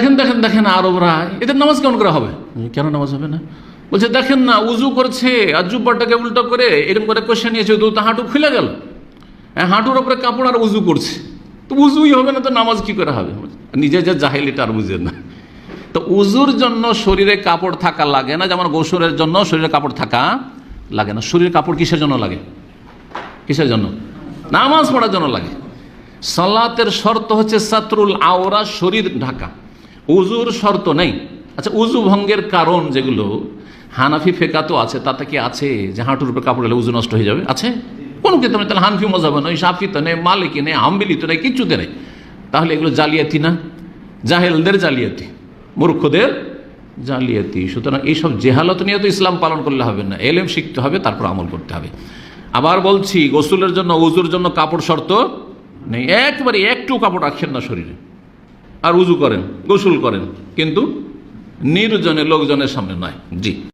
দেখেন দেখেন দেখেন আরবরা, এদের নামাজ কেমন করে হবে? কেন নামাজ হবে না? বলছে, দেখেন না, উজু করছে, আর জুব্বাটাকে উল্টো করে এরকম করে কষে নিয়েছে দু তা হাঁটু খুলে গেল। হাঁটুর ওপরে কাপড় আর উজু করছে। তো উজুই হবে না, তো নামাজ কি করে হবে? নিজে যে জাহেল এটা আর বুঝে না। তো উজুর জন্য শরীরে কাপড় থাকা লাগে না, যেমন গোসলের জন্য শরীরে কাপড় থাকা লাগে না। শরীরে কাপড় কিসের জন্য লাগে? কিসের জন্য? নামাজ পড়ার জন্য লাগে। সালাতের শর্ত হচ্ছে সাতরুল আওরা, শরীর ঢাকা। উজুর শর্ত নেই। আচ্ছা উজু ভঙ্গের কারণ যেগুলো, হানাফি ফেকা তো আছে, তাতে কি আছে যে হাঁটুর উপরে কাপড় এলে উজু নষ্ট হয়ে যাবে? আছে। কোনো ক্ষেত্রে নেই তাহলে হানফি মজাবে নয়, সাফি তো নেই, মালিকি নেই, হাম্বিলি তো নেই, কিচ্ছুতে নেই। তাহলে এগুলো জালিয়াতি না? জাহেলদের জালিয়াতি, মূর্খদের জালিয়াতি। সুতরাং এইসব জেহালত নিয়ে তো ইসলাম পালন করলে হবে না। এলেম শিখতে হবে, তারপর আমল করতে হবে। আবার বলছি, গোসলের জন্য, উজুর জন্য কাপড় শর্ত নেই। একবারে একটু কাপড় রাখছেন না শরীরে। আর উজু করেন গোসল করেন। কিন্তু নির্জনে লোকজনের সামনে নয়। জি।